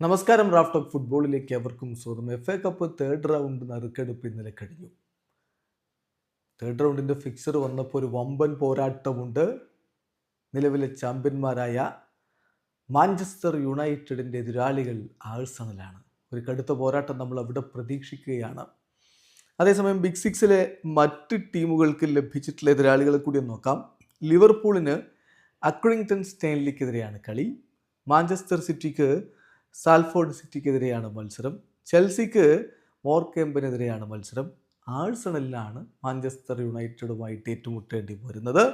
നമസ്കാരം raft of ഫുട്ബോളിലേക്ക് അവർക്കും സ്വാഗതം. F A cup third round നറുക്കെടുപ്പ് ഇന്നലെ കഴിഞ്ഞു. തേർഡ് റൗണ്ടിന്റെ ഫിക്സർ വന്നപ്പോൾ ഒരു വമ്പൻ പോരാട്ടമുണ്ട്. നിലവിലെ ചാമ്പ്യന്മാരായ മാഞ്ചസ്റ്റർ യുണൈറ്റഡിന്റെ എതിരാളികൾ ആഴ്സണലാണ്. ഒരു കടുത്ത പോരാട്ടം നമ്മൾ അവിടെ പ്രതീക്ഷിക്കുകയാണ്. അതേസമയം ബിഗ് സിക്സിലെ മറ്റ് ടീമുകൾക്ക് ലഭിച്ചിട്ടുള്ള എതിരാളികളെ കൂടി നോക്കാം. ലിവർപൂളിന് അക്രിങ്ടൺ സ്റ്റെയിൻലിക്കെതിരെയാണ് കളി. മാഞ്ചസ്റ്റർ സിറ്റിക്ക് സാൽഫോർഡ് സിറ്റിക്കെതിരെയാണ് മത്സരം. ചെൽസിക്ക് മോർ മോർക്കേമ്പിനെതിരെയാണ് മത്സരം. ആഴ്സണലിലാണ് മാഞ്ചസ്റ്റർ യുണൈറ്റഡുമായിട്ട് ഏറ്റുമുട്ടേണ്ടി വരുന്നത്.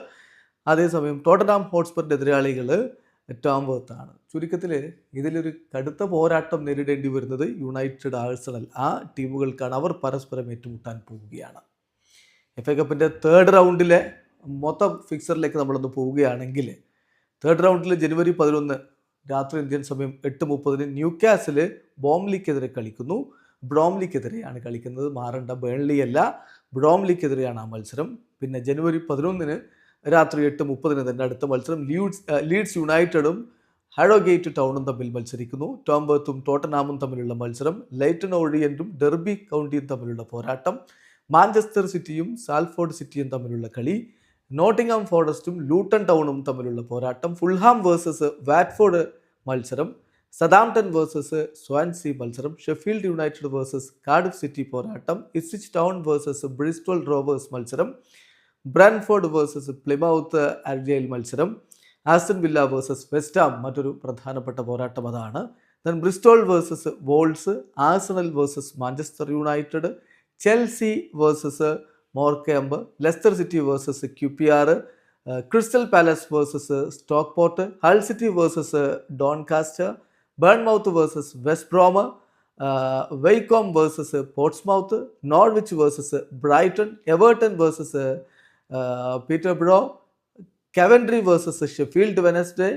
അതേസമയം ടോട്ടനാം ഹോട്ട്സ്പറിന്റെ എതിരാളികൾ ടോംബർത്താണ് ചുരുക്കത്തിൽ ഇതിലൊരു കടുത്ത പോരാട്ടം നേരിടേണ്ടി വരുന്നത് യുണൈറ്റഡ് ആഴ്സണൽ. ആ ടീമുകൾക്കാണ് അവർ പരസ്പരം ഏറ്റുമുട്ടാൻ പോവുകയാണ്. എഫ് എ കപ്പിന്റെ തേർഡ് റൗണ്ടിലെ മൊത്തം ഫിക്സറിലേക്ക് നമ്മളൊന്ന് പോവുകയാണെങ്കിൽ തേർഡ് റൗണ്ടിൽ ജനുവരി പതിനൊന്ന് രാത്രി ഇന്ത്യൻ സമയം എട്ട് മുപ്പതിന് ന്യൂ കാസിൽ ബോംലിക്കെതിരെ കളിക്കുന്നു. ബ്രോംലിക്കെതിരെയാണ് കളിക്കുന്നത്. മാറണ്ട ബേൺലി അല്ല. ബ്രോംലിക്കെതിരെയാണ് ആ മത്സരം. പിന്നെ ജനുവരി പതിനൊന്നിന് രാത്രി എട്ട് മുപ്പതിന് തന്നെ അടുത്ത മത്സരം. ലീഡ്സ് ലീഡ്സ് യുണൈറ്റഡും ഹാഡോഗേറ്റ് ടൗണും തമ്മിൽ മത്സരിക്കുന്നു. ടോംബർത്തും ടോട്ടനാമും തമ്മിലുള്ള മത്സരം. ലൈറ്റൺ ഓഡിയന്റും ഡെർബി കൗണ്ടിയും തമ്മിലുള്ള പോരാട്ടം. മാഞ്ചസ്റ്റർ സിറ്റിയും സാൽഫോർഡ് സിറ്റിയും തമ്മിലുള്ള കളി. നോട്ടിംഗാം ഫോറസ്റ്റും ലൂട്ടൺ ടൗണും തമ്മിലുള്ള പോരാട്ടം ഫുൾഹാം വേഴ്സസ് വാറ്റ്ഫോർഡ് മത്സരം സദാംടൺ വേഴ്സസ് സ്വാൻസി മത്സരം Sheffield United versus Cardiff City പോരാട്ടം ഇസ്റ്റിച്ച് ടൗൺ വേഴ്സസ് ബ്രിസ്റ്റോൾ റോവേഴ്സ് മത്സരം ബ്രാൻഫോർഡ് വേഴ്സസ് പ്ലിമൌത്ത് അർജയിൽ മത്സരം ആസ്റ്റൺ വില്ല വേഴ്സസ് വെസ്റ്റാം മറ്റൊരു പ്രധാനപ്പെട്ട പോരാട്ടം അതാണ്. Then Bristol versus Wolves Arsenal versus Manchester United Chelsea versus Morecambe Leicester City versus Q P R Crystal Palace versus Stockport Hull City versus Doncaster Bournemouth versus West Brom Wycombe versus Portsmouth Norwich versus Brighton Everton versus Peterborough Coventry versus Sheffield Wednesday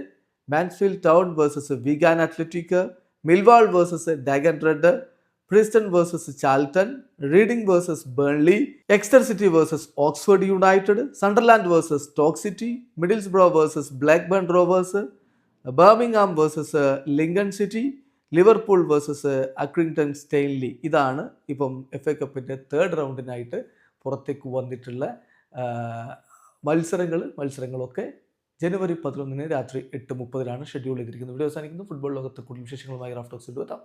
Mansfield Town versus Wigan Athletic Millwall versus Dagenham Red Preston versus Charlton Reading versus Burnley Exeter City versus Oxford United Sunderland versus Stoke City Middlesbrough versus Blackburn Rovers Birmingham versus Lincoln City Liverpool versus Accrington Stanley ഇതാണ് ഇപ്പം F A കപ്പിന്റെ third റൗണ്ടിനായിട്ട് പുറത്തേക്ക് വന്നിട്ടുള്ള മത്സരങ്ങൾ. മത്സരങ്ങളൊക്കെ ജനുവരി പതിനൊന്നിന് രാത്രി എട്ട് മുപ്പതിലാണ് ഷെഡ്യൂൾ ചെയ്തിരിക്കുന്നത്. ഇവിടെ അവസാനിക്കുന്നു. ഫുട്ബോൾ ലോകത്ത് കൂടുതൽ വിശേഷങ്ങളുമായി റാഫ്റ്റോക്സിൽ എത്താം